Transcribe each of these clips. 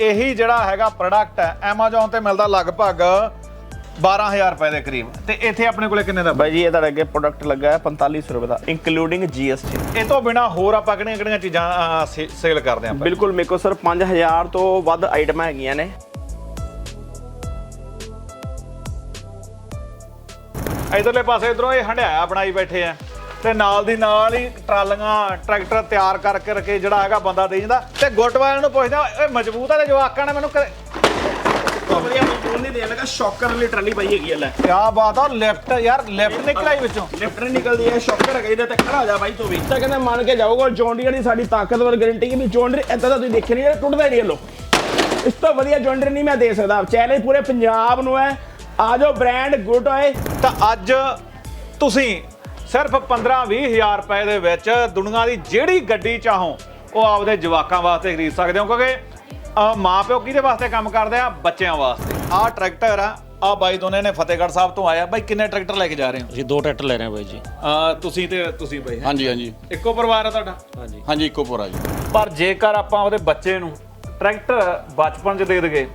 ਇਹੀ ਜਿਹੜਾ ਹੈਗਾ ਪ੍ਰੋਡਕਟ ਹੈ Amazon ਤੇ ਮਿਲਦਾ ਲਗਭਗ 12000 ਰੁਪਏ ਦੇ ਕਰੀਬ। ਤੇ ਇੱਥੇ ਆਪਣੇ ਕੋਲੇ ਕਿੰਨੇ ਦਾ? ਬਾਈ ਜੀ ਇਹ ਤੁਹਾਡੇ ਅੱਗੇ ਪ੍ਰੋਡਕਟ ਲੱਗਾ ਹੈ 4500 ਰੁਪਏ ਦਾ ਇਨਕਲੂਡਿੰਗ GST ਇਹ ਤੋਂ ਬਿਨਾ ਹੋਰ ਆਪਾਂ ਕਿਹੜੀਆਂ ਕਿਹੜੀਆਂ ਚੀਜ਼ਾਂ ਸੇਲ ਕਰਦੇ ਆਪਾਂ? ਬਿਲਕੁਲ ਮੇਰੇ ਕੋਲ ਸਰ 5000 ਤੋਂ ਵੱਧ ਆਈਟਮਾਂ ਹੈਗੀਆਂ ਨੇ। ਇਧਰਲੇ ਪਾਸੇ ਇਧਰੋਂ ਇਹ ਹੰਡਿਆਇਆ ਬਣਾਈ ਬੈਠੇ ਆ। ਤੇ ਨਾਲ ਦੀ ਨਾਲ ਹੀ ਟਰਾਲੀਆਂ ਟਰੈਕਟਰ ਤਿਆਰ ਕਰ ਕਰਕੇ ਜਿਹੜਾ ਹੈਗਾ ਬੰਦਾ ਦੇ ਜਾਂਦਾ। ਤੇ ਗੁੱਟ ਵਾਲਿਆਂ ਨੂੰ ਪੁੱਛਦਾ ਓਏ ਮਜ਼ਬੂਤ ਆ ਤੇ ਜਵਾਕਾਂ ਨੇ ਮੈਨੂੰ ਵਧੀਆ ਮਜ਼ਦੂਰ ਨਹੀਂ ਦੇਣ ਲੱਗਾ ਸ਼ੌਕਰ ਵਾਲੀ ਟਰਾਲੀ ਪਾਈ ਹੈਗੀ ਹੈ ਲੈ। ਕਿਆ ਬਾਤ ਆ ਲੈਫਟ ਯਾਰ ਲੈਫਟ ਨਿਕਲਾਈ ਵਿੱਚੋਂ। ਲਿਫਟ ਨਹੀਂ ਨਿਕਲਦੀ ਹੈ ਸ਼ੌਕਰ ਹੈਗਾ ਇਹਦੇ ਤੇ ਖੜਾ ਜਾ ਬਾਈ ਤੂੰ ਵੀ। ਤਾਂ ਕਹਿੰਦੇ ਮੰਨ ਕੇ ਜਾਓਗਾ ਜੌਂਡੀਅਰ ਦੀ ਸਾਡੀ ਤਾਕਤਵਰ ਗਾਰੰਟੀ ਕਿ ਵੀ ਜੌਂਡੀਅਰ ਇਦਾਂ ਦਾ ਤੁਸੀਂ ਦੇਖਿਆ ਨਹੀਂ ਜਿਹੜਾ ਟੁੱਟਦਾ ਹੀ ਨਹੀਂ ਲੋ। ਇਸ ਤੋਂ ਵਧੀਆ ਜੌਂਡੀਅਰ ਨਹੀਂ ਮੈਂ ਦੇ ਸਕਦਾ। ਚੈਲੰਜ ਪੂਰੇ ਪੰਜਾਬ ਨੂੰ ਹੈ। ਆ ਜਾਓ ਬ੍ਰਾਂਡ ਗੁੱਡ ਹੋਏ ਤਾਂ ਅੱਜ ਤੁਸੀਂ ਸਿਰਫ 15-20 ਹਜ਼ਾਰ ਰੁਪਏ ਦੇ ਵਿੱਚ ਦੁਨੀਆ ਦੀ ਜਿਹੜੀ ਗੱਡੀ ਚਾਹੋ ਉਹ ਆਪਦੇ ਜਵਾਕਾਂ ਵਾਸਤੇ ਖਰੀਦ ਸਕਦੇ ਹੋ ਕਿਉਂਕਿ ਅਹ, ਮਾਂ ਪਿਓ ਕਿਹਦੇ ਵਾਸਤੇ ਕੰਮ ਕਰਦੇ ਆ? ਬੱਚਿਆਂ ਵਾਸਤੇ। ਆਹ ਟਰੈਕਟਰ ਆ ਆ ਬਾਈ ਦੋਨੇ ਨੇ ਫਤਿਹਗੜ੍ਹ ਸਾਹਿਬ ਤੋਂ ਆਇਆ। ਬਾਈ ਕਿੰਨੇ ਟਰੈਕਟਰ ਲੈ ਕੇ ਜਾ ਰਹੇ ਹੋ? ਅਸੀਂ ਦੋ ਟਰੈਕਟਰ ਲੈ ਰਹੇ ਹਾਂ ਬਾਈ ਜੀ। ਅਹ, ਤੁਸੀਂ ਤੇ ਤੁਸੀਂ ਬਾਈ? ਹਾਂਜੀ ਹਾਂਜੀ। ਇੱਕੋ ਪਰਿਵਾਰ ਆ ਤੁਹਾਡਾ? ਹਾਂਜੀ। ਹਾਂਜੀ ਇੱਕੋ ਪੋਰਾ ਜੀ। ਪਰ ਜੇਕਰ ਆਪਾਂ ਉਹਦੇ ਬੱਚੇ ਨੂੰ ਟਰੈਕਟਰ ਬਚਪਨ 'ਚ ਦੇ ਦਗੇ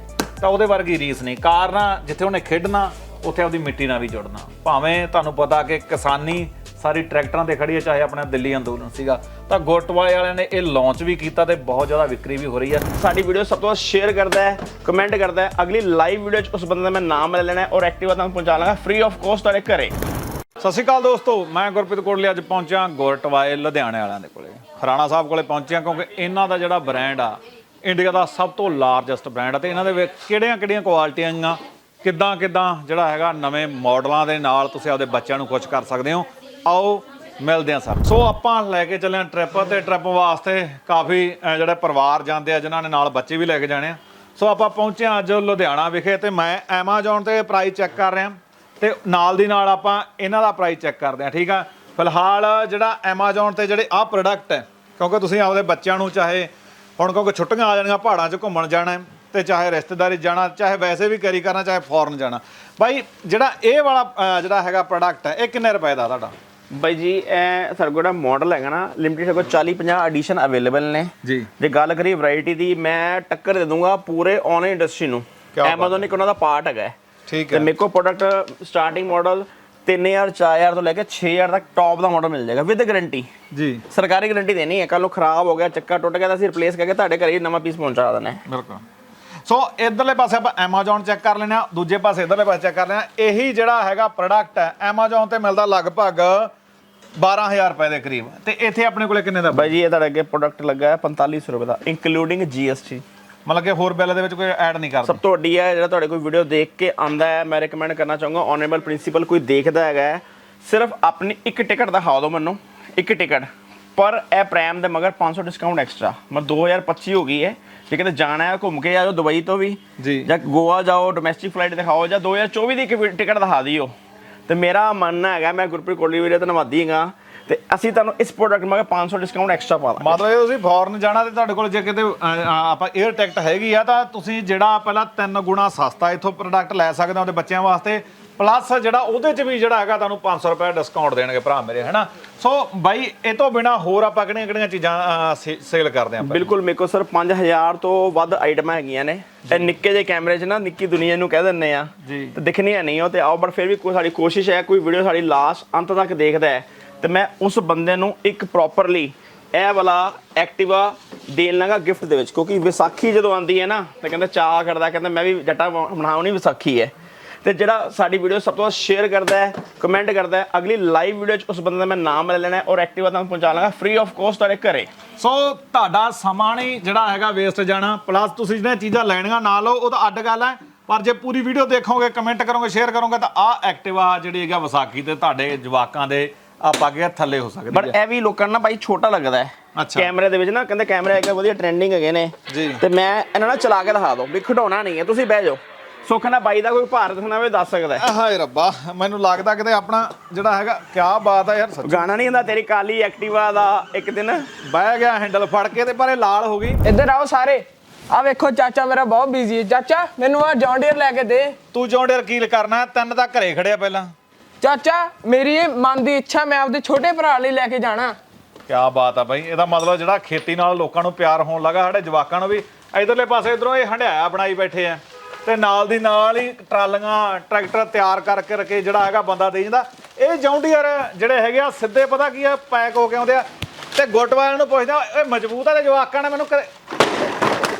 ਤਾਂ ਉਹਦੇ ਵਰਗੀ ਰੀਸ ਨਹੀਂ। ਕਾਰਨ ਆ, ਜਿੱਥੇ ਉਹਨੇ ਖੇਡਣਾ ਉੱਥੇ ਉਹਦੀ ਮਿੱਟੀ ਨਾਲ ਵੀ ਜੁੜਨਾ। ਭਾਵੇਂ ਤੁਹਾਨੂੰ ਪਤਾ ਕਿ ਕਿਸਾਨੀ ਸਾਰੀ ਟਰੈਕਟਰਾਂ ਤੇ ਖੜੀ ਹੈ ਚਾਹੇ ਆਪਣਾ ਦਿੱਲੀ ਅੰਦੋਲਨ ਸੀਗਾ। ਤਾਂ ਗੁੱਟਵਾਲੇ ਵਾਲਿਆਂ ਨੇ ਇਹ ਲਾਂਚ ਵੀ ਕੀਤਾ ਤੇ ਬਹੁਤ ਜ਼ਿਆਦਾ ਵਿਕਰੀ ਵੀ ਹੋ ਰਹੀ ਹੈ। ਸਾਡੀ ਵੀਡੀਓ ਸਭ ਤੋਂ ਵੱਧ ਸ਼ੇਅਰ ਕਰਦਾ ਹੈ ਕਮੈਂਟ ਕਰਦਾ ਹੈ। ਅਗਲੀ ਲਾਈਵ ਵੀਡੀਓ 'ਚ ਉਸ ਬੰਦੇ ਦਾ ਮੈਂ ਨਾਮ ਲੈ ਲੈਣਾ ਹੈ ਔਰ ਐਕਟਿਵਾ ਤੁਹਾਨੂੰ ਪਹੁੰਚਾ ਲਾਂਗਾ। ਫ੍ਰੀ ਆਫ ਕੋਸਟ ਤੁਹਾਡੇ ਘਰੇ। ਸਤਿ ਸ਼੍ਰੀ ਅਕਾਲ ਦੋਸਤੋ ਮੈਂ ਗੁਰਪ੍ਰੀਤ ਕੋਟਲੀ ਅੱਜ ਪਹੁੰਚਿਆ ਗੁਰਟਵਾਏ ਲੁਧਿਆਣੇ ਵਾਲਿਆਂ ਦੇ ਕੋਲੇ। ਖਰਾਣਾ ਸਾਹਿਬ ਕੋਲੇ ਪਹੁੰਚਿਆ ਕਿਉਂਕਿ ਇਹਨਾਂ ਦਾ ਜਿਹੜਾ ਬ੍ਰਾਂਡ ਆ ਇੰਡੀਆ ਦਾ ਸਭ ਤੋਂ ਲਾਰਜੈਸਟ ਬ੍ਰਾਂਡ ਆ ਤੇ ਇਹਨਾਂ ਦੇ ਵਿੱਚ ਕਿਹੜੀਆਂ ਕਿਹੜੀਆਂ ਕੁਆਲਿਟੀਆਂ ਆ ਕਿੱਦਾਂ ਕਿੱਦਾਂ ਜਿਹੜਾ ਹੈਗਾ ਨਵੇਂ ਮਾਡਲਾਂ ਦੇ ਨਾਲ ਤੁਸੀਂ ਆਪਦੇ ਬੱਚਿਆਂ ਨੂੰ ਖੁਸ਼ ਕਰ ਸਕਦੇ ਹੋ? ਆਓ ਮਿਲਦੇ ਆ ਸਰ। ਸੋ ਆਪਾਂ ਲੈ ਕੇ ਚੱਲੇ ਆ ਟ੍ਰਿਪ ਤੇ ਟ੍ਰਿਪ ਵਾਸਤੇ ਕਾਫੀ ਅਹ, ਜਿਹੜੇ ਪਰਿਵਾਰ ਜਾਂਦੇ ਆ ਜਿਨ੍ਹਾਂ ਨੇ ਨਾਲ ਬੱਚੇ ਵੀ ਲੈ ਕੇ ਜਾਣੇ ਆ। ਸੋ ਆਪਾਂ ਪਹੁੰਚੇ ਹਾਂ ਅੱਜ ਲੁਧਿਆਣਾ ਵਿਖੇ ਤੇ ਮੈਂ Amazon ਤੇ ਪ੍ਰਾਈਸ ਚੈੱਕ ਕਰ ਰਿਹਾ। ਤੇ ਨਾਲ ਦੀ ਨਾਲ ਆਪਾਂ ਇਹਨਾਂ ਦਾ ਪ੍ਰਾਈਸ ਚੈੱਕ ਕਰਦੇ ਹਾਂ ਠੀਕ ਆ? ਫਿਲਹਾਲ ਜਿਹੜਾ Amazon ਤੇ ਜਿਹੜੇ ਆਹ ਪ੍ਰੋਡਕਟ ਹੈ ਕਿਉਂਕਿ ਤੁਸੀਂ ਆਪਦੇ ਬੱਚਿਆਂ ਨੂੰ ਚਾਹੇ ਹੁਣ ਕਿਉਂਕਿ ਛੁੱਟੀਆਂ ਆ ਜਾਣਗੀਆਂ ਪਹਾੜਾਂ 'ਚ ਘੁੰਮਣ ਜਾਣਾ ਹੈ ਤੇ ਚਾਹੇ ਰਿਸ਼ਤੇਦਾਰੀ ਜਾਣਾ ਚਾਹੇ ਵੈਸੇ ਵੀ ਕੈਰੀ ਕਰਨਾ ਚਾਹੇ ਫੋਰਨ ਜਾਣਾ। ਬਾਈ ਜਿਹੜਾ ਇਹ ਵਾਲਾ ਅਹ, ਜਿਹੜਾ ਹੈਗਾ ਪ੍ਰੋਡਕਟ ਹੈ ਇਹ ਕਿੰਨੇ ਰੁਪਏ ਦਾ ਤੁਹਾਡਾ? ਬਾਈ ਜੀ ਇਹ ਕੋਲ ਮਾਡਲ ਹੈਗਾ ਨਾ ਲਿਮਿਟਡ ਕੋਲ 40 50 ਐਡੀਸ਼ਨ ਅਵੇਲੇਬਲ ਨੇ। ਜੀ। ਜੇ ਗੱਲ ਕਰੀਏ ਵੈਰਾਈਟੀ ਦੀ ਮੈਂ ਟੱਕਰ ਦੇ ਦੂੰਗਾ ਪੂਰੇ ਆਨਲਾਈਨ ਇੰਡਸਟਰੀ ਨੂੰ। Amazon ਇੱਕ ਉਹਨਾਂ ਦਾ ਪਾਰਟ ਹੈਗਾ। ਹੈ। ਠੀਕ ਤੇ ਮੇਰੇ ਕੋਲ ਪ੍ਰੋਡਕਟ ਸਟਾਰਟਿੰਗ ਮਾਡਲ 3000 4000 ਤੋਂ ਲੈ ਕੇ 6000 ਤੱਕ ਟੌਪ ਦਾ ਮਾਡਲ ਮਿਲ ਜਾਏਗਾ ਵਿਦ ਗਾਰੰਟੀ ਜੀ। ਸਰਕਾਰੀ ਗਾਰੰਟੀ ਦੇਣੀ ਹੈ। ਕੱਲ ਨੂੰ ਖਰਾਬ ਹੋ ਗਿਆ ਚੱਕਾ ਟੁੱਟ ਗਿਆ ਤਾਂ ਅਸੀਂ ਰਿਪਲੇਸ ਕਰਕੇ ਤੁਹਾਡੇ ਘਰੇ ਹੀ ਨਵਾਂ ਪੀਸ ਪਹੁੰਚਾ ਦੇਣਾ ਹੈ। ਬਿਲਕੁਲ। ਸੋ ਇਧਰਲੇ ਪਾਸੇ ਆਪਾਂ Amazon ਚੈੱਕ ਕਰ ਲੈਣਾ ਦੂਜੇ ਪਾਸੇ ਇਧਰਲੇ ਪਾਸੇ ਚੈੱਕ ਕਰ ਲੈਣਾ ਇਹੀ ਜਿਹੜਾ ਹੈਗਾ ਪ੍ਰੋਡਕਟ ਹੈ Amazon ਤੇ ਮਿਲਦਾ ਲਗਭਗ 12000 ਰੁਪਏ ਦੇ ਕਰੀਬ। ਤੇ ਇੱਥੇ ਆਪਣੇ ਕੋਲੇ ਕਿੰਨੇ ਦਾ ਬਾਈ ਜੀ ਇਹ ਤੁਹਾਡੇ ਅੱਗੇ ਪ੍ਰੋਡਕਟ ਲੱਗਾ ਹੈ 4500 ਰੁਪਏ ਦਾ ਇਨਕਲੂਡਿੰਗ GST ਮਤਲਬ ਕਿ ਹੋਰ ਬਿੱਲ ਦੇ ਵਿੱਚ ਕੋਈ ਐਡ ਨਹੀਂ ਕਰਦੇ। ਸਭ ਤੋਂ ਵੱਡੀ ਹੈ ਜਿਹੜਾ ਤੁਹਾਡੇ ਕੋਈ ਵੀਡੀਓ ਦੇਖ ਕੇ ਆਂਦਾ ਹੈ ਮੈਂ ਰეკਮੈਂਡ ਕਰਨਾ ਚਾਹੂੰਗਾ ਆਨਰੇਬਲ ਪ੍ਰਿੰਸੀਪਲ ਕੋਈ ਦੇਖਦਾ ਹੈਗਾ ਸਿਰਫ ਆਪਣੀ ਇੱਕ ਟਿਕਟ ਦਿਖਾ ਦਿਓ ਮੈਨੂੰ ਇੱਕ ਟਿਕਟ ਪਰ ਇਹ ਪ੍ਰੈਮ ਦੇ ਮਗਰ 500 ਡਿਸਕਾਊਂਟ ਐਕਸਟਰਾ ਮਤਲਬ 2025 ਹੋ ਗਈ ਹੈ। ਜੇ ਕਿਤੇ ਜਾਣਾ ਹੈ ਘੁੰਮ ਕੇ ਆਜੋ ਦੁਬਈ ਤੋਂ ਵੀ ਜੀ। ਜਾਂ ਗੋਆ ਜਾਓ ਡੋਮੈਸਟਿਕ ਫਲਾਈਟ ਦਿਖਾਓ ਜਾਂ 2024 ਦੀ ਇੱਕ ਟਿਕਟ ਦਿਖਾ ਦਿਓ। ਤੇ ਮੇਰਾ ਮੰਨਣਾ ਹੈਗਾ ਮੈਂ ਗੁਰਪ੍ਰੀਤ ਕੋਲੀ ਵੀਰੇ ਧੰਨਵਾਦੀ ਹੈਗਾ ਤੇ ਅਸੀਂ ਤੁਹਾਨੂੰ ਇਸ ਪ੍ਰੋਡਕਟ ਮਗਰ 500 ਡਿਸਕਾਊਂਟ ਐਕਸਟਰਾ ਪਾ ਦਾਂਗੇ। ਮਤਲਬ ਇਹ ਤੁਸੀਂ ਫੋਰਨ ਜਾਣਾ ਤੇ ਤੁਹਾਡੇ ਕੋਲ ਜੇ ਕਿਤੇ ਆਪਾਂ 에ਅਰ ਟਿਕਟ ਹੈਗੀ ਆ ਤਾਂ ਤੁਸੀਂ ਜਿਹੜਾ ਪਹਿਲਾਂ ਤਿੰਨ ਗੁਣਾ ਸਸਤਾ ਇਥੋਂ ਪ੍ਰੋਡਕਟ ਲੈ ਸਕਦੇ ਹੋ ਉਹਦੇ ਬੱਚਿਆਂ ਵਾਸਤੇ ਪਲੱਸ ਜਿਹੜਾ ਉਹਦੇ 'ਚ ਵੀ ਜਿਹੜਾ ਹੈਗਾ ਤੁਹਾਨੂੰ 500 ਰੁਪਏ ਡਿਸਕਾਊਂਟ ਦੇਣਗੇ ਭਰਾ ਮੇਰੇ ਹਨਾ? ਸੋ ਬਾਈ ਇਹ ਤੋਂ ਬਿਨਾ ਹੋਰ ਆਪਾਂ ਕਿਹੜੀਆਂ ਕਿਹੜੀਆਂ ਚੀਜ਼ਾਂ ਸੇਲ ਕਰਦੇ ਆਪਾਂ? ਬਿਲਕੁਲ ਮੇਰੇ ਕੋਲ ਸਰ 5000 ਤੋਂ ਵੱਧ ਆਈਟਮਾਂ ਹੈਗੀਆਂ ਨੇ। ਇਹ ਨਿੱਕੇ ਜਿਹੇ ਕੈਮਰੇ 'ਚ ਨਾ ਨਿੱਕੀ ਦੁਨੀਆ ਨੂੰ ਕਹਿ ਦਿੰਨੇ ਆ। ਤੇ ਦਿਖਣੀਆਂ ਨਹੀਂ ਉਹ ਤੇ ਆਓ ਬਟ ਫਿਰ ਵੀ ਕੋਈ ਸਾਡੀ ਕੋਸ਼ਿਸ਼ ਹੈ ਕੋਈ ਵੀਡੀਓ ਸਾਡੀ ਲਾਸਟ ਅੰਤ ਤੱਕ ਦੇਖਦਾ ਹੈ। ਤੇ ਮੈਂ ਉਸ ਬੰਦੇ ਨੂੰ ਇੱਕ ਪ੍ਰੋਪਰਲੀ ਇਹ ਵਾਲਾ ਐਕਟਿਵਾ ਦੇਣ ਲਾਂਗਾ ਗਿਫਟ ਦੇ ਵਿੱਚ ਕਿਉਂਕਿ ਵਿਸਾਖੀ ਜਦੋਂ ਆਉਂਦੀ ਹੈ ਨਾ ਤਾਂ ਕਹਿੰਦਾ ਚਾਹ ਕਰਦਾ ਕਹਿੰਦਾ ਮੈਂ ਵੀ ਜੱਟਾ ਬਣਾਉਣੀ ਵਿਸਾਖੀ ਹੈ। ਤੇ ਜਿਹੜਾ ਸਾਡੀ ਵੀਡੀਓ ਸਭ ਤੋਂ ਵੱਧ ਸ਼ੇਅਰ ਕਰਦਾ ਹੈ ਕਮੈਂਟ ਕਰਦਾ ਹੈ ਅਗਲੀ ਲਾਈਵ ਵੀਡੀਓ 'ਚ ਉਸ ਬੰਦੇ ਦਾ ਮੈਂ ਨਾਮ ਲੈ ਲੈਣਾ ਹੈ ਔਰ ਐਕਟਿਵਾ ਤੁਹਾਨੂੰ ਪਹੁੰਚਾ ਲਾਂਗਾ ਫ੍ਰੀ ਆਫ ਕੋਸਟ ਤੁਹਾਡੇ ਘਰੇ। ਸੋ ਤੁਹਾਡਾ ਸਮਾਂ ਨਹੀਂ ਜਿਹੜਾ ਹੈਗਾ ਵੇਸਟ ਜਾਣਾ ਪਲੱਸ ਤੁਸੀਂ ਜਿਹੜੀਆਂ ਚੀਜ਼ਾਂ ਲੈਣੀਆਂ ਨਾ ਲਓ ਉਹ ਤਾਂ ਅੱਡ ਗੱਲ ਹੈ ਪਰ ਜੇ ਪੂਰੀ ਵੀਡੀਓ ਦੇਖੋਗੇ ਕਮੈਂਟ ਕਰੋਗੇ ਸ਼ੇਅਰ ਕਰੋਗੇ ਤਾਂ ਆਹ ਐਕਟਿਵਾ ਜਿਹੜੀ ਹੈਗਾ ਵਿਸਾਖੀ ਤੇ ਤੁਹਾਡੇ ਜਵਾਕਾਂ ਦੇ ਆਪਾਂ ਕੇ ਥੱਲੇ ਹੋ ਸਕਦੀ ਬਟ ਹੈ। ਇਹ ਵੀ ਲੋਕਾਂ ਨੂੰ ਨਾ ਬਾਈ ਛੋਟਾ ਲੱਗਦਾ ਹੈ। ਅੱਛਾ। ਕੈਮਰੇ ਦੇ ਵਿੱਚ ਨਾ ਕਹਿੰਦੇ ਕੈਮਰੇ ਹੈਗੇ ਵਧੀਆ ਟ੍ਰੈਂਡਿੰਗ ਹੈਗੇ ਨੇ। ਜੀ। ਤੇ ਮੈਂ ਇਹਨਾਂ ਨਾਲ ਚਲਾ ਕੇ ਦਿਖਾ ਦੋ ਵੀ ਖਡਾਉਣਾ ਨਹੀਂ ਹੈ ਤੁਸੀਂ ਬਹਿ ਜਾਓ। ਸੁੱਖ ਨਾਲ ਬਾਈ ਦਾ ਕੋਈ ਭਾਰ ਦੱਸਣਾ ਹੋਵੇ ਦੱਸ ਸਕਦਾ ਹੈ। ਹਾਏ ਰੱਬਾ ਮੈਨੂੰ ਲੱਗਦਾ ਕਿਤੇ ਆਪਣਾ ਜਿਹੜਾ ਹੈਗਾ ਕਿਆ ਬਾਤ ਹੈ ਯਾਰ ਸੱਚ। ਗਾਣਾ ਨਹੀਂ ਹੁੰਦਾ ਤੇਰੀ ਕਾਲੀ ਐਕਟਿਵਾ ਦਾ ਇੱਕ ਦਿਨ। ਬਹਿ ਗਿਆ ਹੈਂਡਲ ਫੜ ਕੇ ਤੇ ਪਰ ਲਾਲ ਹੋ ਗਈ। ਇੱਧਰ ਆਓ ਸਾਰੇ। ਆ ਵੇਖੋ ਚਾਚਾ ਮੇਰਾ ਬਹੁਤ ਬਿਜ਼ੀ ਹੈ। ਚਾਚਾ ਮੈਨੂੰ ਆ ਜੌਂਡੀਅਰ ਲੈ ਕੇ ਦੇ। ਤੂੰ ਜੌਂਡਰ ਕੀਲ ਕਰਨਾ? ਤਿੰਨ ਤਾਂ ਘਰੇ ਖੜਿਆ ਪਹਿਲਾਂ। ਚਾਚਾ ਮੇਰੀ ਇਹ ਮਨ ਦੀ ਇੱਛਾ ਮੈਂ ਆਪਦੇ ਛੋਟੇ ਭਰਾ ਲਈ ਲੈ ਕੇ ਜਾਣਾ। ਕਿਆ ਬਾਤ ਆ ਬਾਈ ਇਹਦਾ ਮਤਲਬ ਜਿਹੜਾ ਖੇਤੀ ਨਾਲ ਲੋਕਾਂ ਨੂੰ ਪਿਆਰ ਹੋਣ ਲੱਗਾ ਸਾਡੇ ਜਵਾਕਾਂ ਨੂੰ ਵੀ। ਇਧਰਲੇ ਪਾਸੇ ਇਧਰੋਂ ਇਹ ਹੰਡਿਆਇਆ ਬਣਾਈ ਬੈਠੇ ਆ। ਤੇ ਨਾਲ ਦੀ ਨਾਲ ਹੀ ਟਰਾਲੀਆਂ ਟਰੈਕਟਰ ਤਿਆਰ ਕਰਕੇ ਰਕੇ ਜਿਹੜਾ ਹੈਗਾ ਬੰਦਾ ਦੇ ਜਾਂਦਾ। ਇਹ ਜੌਂਡੀਅਰ ਜਿਹੜੇ ਹੈਗੇ ਆ ਸਿੱਧੇ ਪਤਾ ਕੀ ਆ ਪੈਕ ਹੋ ਕੇ ਆਉਂਦੇ ਆ। ਤੇ ਗੁੱਟਵਾਲ ਨੂੰ ਪੁੱਛਦਾ ਇਹ ਮਜ਼ਬੂਤ ਆ ਤੇ ਜਵਾਕਾਂ ਨੇ ਮੈਨੂੰ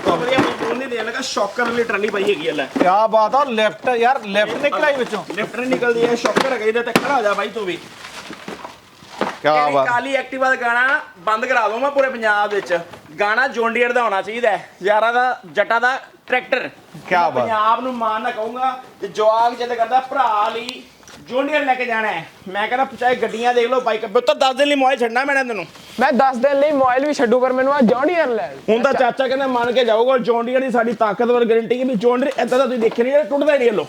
ਵਧੀਆ ਮਜ਼ਦੂਰ ਨਹੀਂ ਦੇਣ ਲੱਗਾ ਸ਼ੌਕਰ ਵਾਲੀ ਟਰਾਲੀ ਪਾਈ ਹੈਗੀ ਲੈ। ਬਾਤ ਆ ਲੈਫਟ ਯਾਰ ਲੈਫਟ ਵਿੱਚੋਂ। ਲਿਫਟ ਨਿਕਲਦੀ ਹੈ ਸ਼ੌਕਰ ਹੈਗਾ ਇਹਦੇ ਤੇ ਖੜਾ ਹੋ ਜਾ ਬਾਈ ਤੂੰ ਵੀ। ਕਿਆ ਇਹਦੀ ਬਾਤ। ਕਾਲੀ ਐਕਟਿਵਾ ਦਾ ਗਾਣਾ ਬੰਦ ਕਰਾ ਦੂੰ ਮੈਂ ਪੂਰੇ ਪੰਜਾਬ ਵਿੱਚ। ਗਾਣਾ ਜੌਂਡੀਅਰ ਦਾ ਹੋਣਾ ਚਾਹੀਦਾ ਹੈ। ਯਾਰਾਂ ਦਾ ਜੱਟਾਂ ਦਾ ਟਰੈਕਟਰ। ਕਿਆ ਮੈਂ ਬਾਤ। ਪੰਜਾਬ ਨੂੰ ਮਾਣ ਨਾ ਕਹੂੰਗਾ ਤੇ ਜਵਾਗ ਜਿੱਦ ਕਰਦਾ ਭਰਾ ਲਈ ਜੌਂਡੀਅਰ ਲੈ ਕੇ ਜਾਣਾ ਹੈ। ਮੈਂ ਕਹਿੰਦਾ ਚਾਹੇ ਗੱਡੀਆਂ ਦੇਖ ਲਓ ਬਾਈਕ ਉੱਤਰ 10 ਦਿਨ ਲਈ ਮੋਬਾਈਲ ਛੱਡਣਾ ਮੈਨੇ ਤੈਨੂੰ। ਮੈਂ 10 ਦਿਨ ਲਈ ਮੋਬਾਈਲ ਵੀ ਛੱਡੂ ਪਰ ਮੈਨੂੰ ਆ ਜੌਂਡੀਅਰ ਲੈ ਹੁਣ ਤਾਂ ਚਾਚਾ ਕਹਿੰਦਾ ਮੰਨ ਕੇ ਜਾਊਗਾ ਜੌਂਡੀਅਰ ਦੀ ਸਾਡੀ ਤਾਕਤਵਰ ਗਾਰੰਟੀ ਹੈ ਵੀ ਜੌਂਡੀਅਰ ਇਦਾਂ ਦਾ ਤੁਸੀਂ ਦੇਖਿਆ ਨਹੀਂ ਜਿਹੜਾ ਟੁੱਟਦਾ ਹੀ ਨਹੀਂ ਲੋ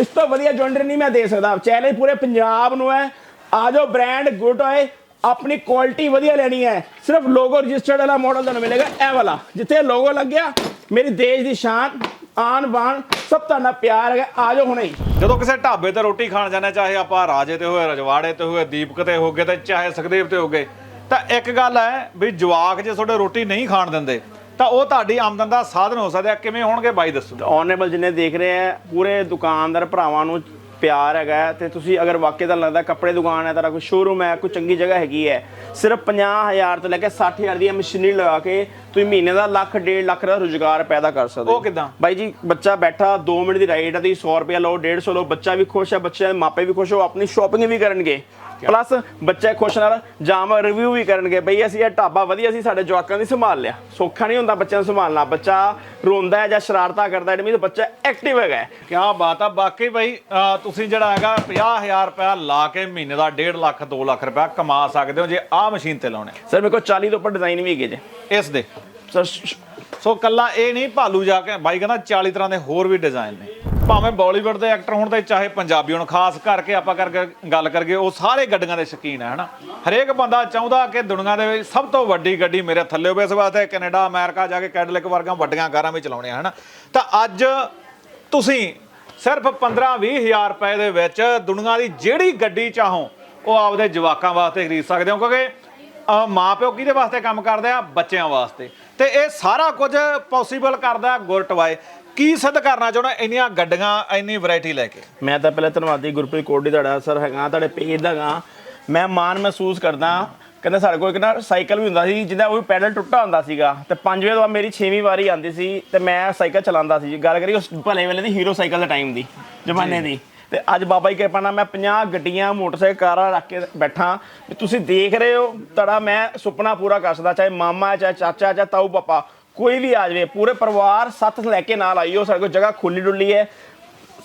ਇਸ ਤੋਂ ਵਧੀਆ ਜੌਂਡੀਅਰ ਨਹੀਂ ਮੈਂ ਦੇ ਸਕਦਾ। ਚੈਲੰਜ ਪੂਰੇ ਪੰਜਾਬ ਨੂੰ ਹੈ। ਆ ਜਾਓ ਬ੍ਰਾਂਡ ਗੁੱਡ ਹੋਏ ਆਪਣੀ ਕੁਆਲਿਟੀ ਵਧੀਆ ਲੈਣੀ ਹੈ। ਸਿਰਫ ਲੋਗੋ ਰਜਿਸਟਰਡ ਵਾਲਾ ਮਾਡਲ ਤੁਹਾਨੂੰ ਮਿਲੇਗਾ ਇਹ ਵਾਲਾ। ਜਿੱਥੇ ਲੋਗੋ ਲੱਗਿਆ ਮੇਰੀ ਦੇਸ਼ ਦੀ ਸ਼ਾਨ ਆਨ ਬਾਣ ਸਭ ਤੁਹਾਡਾ ਪਿਆਰ ਹੈਗਾ ਆ ਜਾਓ ਹੁਣੇ ਹੀ। ਜਦੋਂ ਕਿਸੇ ਢਾਬੇ ਤੇ ਰੋਟੀ ਖਾਣ ਜਾਂਦੇ ਚਾਹੇ ਆਪਾਂ ਰਾਜੇ ਤੇ ਹੋਏ ਰਜਵਾੜੇ ਤੇ ਹੋਏ ਦੀਪਕ ਤੇ ਹੋਗੇ ਤੇ ਚਾਹੇ ਸੁਖਦੇਵ ਤੇ ਹੋਗੇ ਤਾਂ ਇੱਕ ਗੱਲ ਹੈ ਵੀ ਜਵਾਕ ਜੇ ਤੁਹਾਡੇ ਰੋਟੀ ਨਹੀਂ ਖਾਣ ਦਿੰਦੇ ਤਾਂ ਉਹ ਤੁਹਾਡੀ ਆਮਦਨ ਦਾ ਸਾਧਨ ਹੋ ਸਕਦਾ ਕਿਵੇਂ ਹੋਣਗੇ ਬਾਈ ਦੱਸੋ? ਆਨਰੇਬਲ ਜਿੰਨੇ ਦੇਖ ਰਹੇ ਆ ਪੂਰੇ ਦੁਕਾਨਦਾਰ ਭਰਾਵਾਂ ਨੂੰ ਪਿਆਰ ਹੈਗਾ ਤੇ ਤੁਸੀਂ ਅਗਰ ਵਾਕਈ ਤਾਂ ਲੱਗਦਾ ਕੱਪੜੇ ਦੁਕਾਨ ਹੈ ਤੇਰਾ ਕੋਈ ਸ਼ੋਰੂਮ ਹੈ ਕੋਈ ਚੰਗੀ ਜਗ੍ਹਾ ਹੈਗੀ ਹੈ ਸਿਰਫ 50000 ਤੋਂ ਲੈ ਕੇ 60000 ਦੀ ਮਸ਼ੀਨਰੀ ਲਗਾ ਕੇ ਤੁਸੀਂ ਮਹੀਨੇ ਦਾ ਲੱਖ ਡੇਢ ਲੱਖ ਦਾ ਰੋਜ਼ਗਾਰ ਪੈਦਾ ਕਰ ਸਕਦੇ ਹੋ। ਉਹ ਕਿੱਦਾਂ? ਬਾਈ ਜੀ ਬੱਚਾ ਬੈਠਾ 2 ਮਿੰਟ ਦੀ ਰਾਈਡ ਹੈ ਤੁਸੀਂ 100 ਰੁਪਏ ਲਓ 150 ਲਓ ਬੱਚਾ ਵੀ ਖੁਸ਼ ਹੈ ਬੱਚੇ ਦੇ ਮਾਪੇ ਵੀ ਖੁਸ਼ ਹੋ ਆਪਣੀ ਸ਼ਾਪਿੰਗ ਵੀ ਕਰਨਗੇ। ਪਲੱਸ ਬੱਚੇ ਖੁਸ਼ ਨਾਲ ਜਾਮ ਰਿਵਿਊ ਵੀ ਕਰਨਗੇ। ਬਈ ਅਸੀਂ ਇਹ ਢਾਬਾ ਵਧੀਆ ਸੀ ਸਾਡੇ ਜਵਾਕਾਂ ਦੀ ਸੰਭਾਲ ਲਿਆ। ਸੌਖਾ ਨਹੀਂ ਹੁੰਦਾ ਬੱਚਿਆਂ ਨੂੰ ਸੰਭਾਲਣਾ। ਬੱਚਾ ਰੋਂਦਾ ਹੈ ਜਾਂ ਸ਼ਰਾਰਤਾਂ ਕਰਦਾ ਹੈ ਮੀਨਸ ਬੱਚਾ ਐਕਟਿਵ ਹੈਗਾ। ਕਿਆ ਬਾਤ ਆ ਬਾਕੀ ਬਾਈ ਤੁਸੀਂ ਜਿਹੜਾ ਹੈਗਾ 50000 ਰੁਪਇਆ ਲਾ ਕੇ ਮਹੀਨੇ ਦਾ 1.5 ਲੱਖ 2 ਲੱਖ ਰੁਪਇਆ ਕਮਾ ਸਕਦੇ ਹੋ ਜੇ ਆਹ ਮਸ਼ੀਨ ਤੇ ਲਾਉਣੇ। ਸਰ ਮੇਰੇ ਕੋਲ 40 ਤੋਂ ਉੱਪਰ ਡਿਜ਼ਾਈਨ ਵੀ ਹੈਗੇ ਜੇ। ਇਸ ਦੇ। ਸਰ ਸ਼- ਕੱਲਾ ਇਹ ਨਹੀਂ ਭਾਲੂ ਜਾ ਕੇ ਬਾਈ ਕਹਿੰਦਾ 40 ਤਰ੍ਹਾਂ ਦੇ ਹੋਰ ਵੀ ਡਿਜ਼ਾਈਨ ਨੇ। ਭਾਵੇਂ ਬਾਲੀਵੁੱਡ ਦੇ ਐਕਟਰ ਹੋਣ ਤੇ ਚਾਹੇ ਪੰਜਾਬੀ ਹੋਣ ਖਾਸ ਕਰਕੇ ਆਪਾਂ ਕਰਕੇ ਗੱਲ ਕਰਗੇ ਉਹ ਸਾਰੇ ਗੱਡੀਆਂ ਦੇ ਸ਼ੌਕੀਨ ਹੈ ਹਨਾ? ਹਰੇਕ ਬੰਦਾ ਚਾਹੁੰਦਾ ਕਿ ਦੁਨੀਆ ਦੇ ਵਿੱਚ ਸਭ ਤੋਂ ਵੱਡੀ ਗੱਡੀ ਮੇਰੇ ਥੱਲੇ ਹੋਵੇ ਇਸ ਵਾਸਤੇ ਕੈਨੇਡਾ ਅਮਰੀਕਾ ਜਾ ਕੇ ਕੈਡਲਿਕ ਵਰਗਾਂ ਵੱਡੀਆਂ ਕਾਰਾਂ ਵੀ ਚਲਾਉਣੇ ਹਨਾ? ਤਾਂ ਅੱਜ ਤੁਸੀਂ ਸਿਰਫ 15-20 ਹਜ਼ਾਰ ਰੁਪਏ ਦੇ ਵਿੱਚ ਦੁਨੀਆ ਦੀ ਜਿਹੜੀ ਗੱਡੀ ਚਾਹੋ, ਉਹ ਆਪਦੇ ਜਵਾਕਾਂ ਵਾਸਤੇ ਖਰੀਦ ਸਕਦੇ ਹੋ, ਕਿਉਂਕਿ ਅਹ ਮਾਂ ਪਿਓ ਕਿਹਦੇ ਵਾਸਤੇ ਕੰਮ ਕਰਦੇ ਆ? ਬੱਚਿਆਂ ਵਾਸਤੇ। ਤੇ ਇਹ ਸਾਰਾ ਕੁਝ ਪੋਸੀਬਲ ਕਰਦਾ ਗੁਰਟਵਾਏ ਕੀ ਸਿੱਧ ਕਰਨਾ ਚਾਹੁੰਦਾ ਇੰਨੀਆਂ ਗੱਡੀਆਂ, ਇੰਨੀ ਵੈਰਾਈਟੀ ਲੈ ਕੇ? ਮੈਂ ਤਾਂ ਪਹਿਲਾਂ ਧੰਨਵਾਦੀ ਗੁਰਪ੍ਰੀਤ ਕੋਡੀ ਤੁਹਾਡਾ, ਸਰ ਹੈਗਾ, ਤੁਹਾਡੇ ਪੇਜ ਦਾ ਗਾ ਮੈਂ ਮਾਣ ਮਹਿਸੂਸ ਕਰਦਾ ਕਹਿੰਦੇ ਸਾਡੇ ਕੋਲ ਇੱਕ ਨਾ ਸਾਈਕਲ ਵੀ ਹੁੰਦਾ ਸੀ ਜਿਹਦਾ ਉਹ ਵੀ ਪੈਡਲ ਟੁੱਟਾ ਹੁੰਦਾ ਸੀਗਾ। ਤੇ 5 ਵਜੇ ਤੋਂ ਬਾਅਦ ਮੇਰੀ 6ਵੀਂ ਵਾਰੀ ਆਉਂਦੀ ਸੀ ਤੇ ਮੈਂ ਸਾਈਕਲ ਚਲਾਉਂਦਾ ਸੀ। ਗੱਲ ਕਰੀ ਉਸ ਭਲੇ ਵੇਲੇ ਦੀ ਹੀਰੋ ਸਾਈਕਲ ਦੇ ਟਾਈਮ ਦੀ ਜ਼ਮਾਨੇ ਦੀ। ਤੇ ਅੱਜ ਬਾਬਾ ਜੀ ਕਿਰਪਾ ਨਾਲ ਮੈਂ 50 ਗੱਡੀਆਂ ਮੋਟਰਸਾਈਕਲ ਕਾਰਾਂ ਰੱਖ ਕੇ ਬੈਠਾ। ਵੀ ਤੁਸੀਂ ਦੇਖ ਰਹੇ ਹੋ ਤੁਹਾਡਾ ਮੈਂ ਸੁਪਨਾ ਪੂਰਾ ਕਰ ਸਕਦਾ ਚਾਹੇ ਮਾਮਾ ਚਾਹੇ ਚਾਚਾ ਚਾਹੇ ਤਾਊ ਪਾਪਾ ਕੋਈ ਵੀ ਆ ਜਾਵੇ ਪੂਰੇ ਪਰਿਵਾਰ ਸੱਤ ਲੈ ਕੇ ਨਾਲ ਆਈਓ। ਸਾਡੇ ਕੋਲ ਜਗ੍ਹਾ ਖੁੱਲੀ ਡੁੱਲੀ ਹੈ।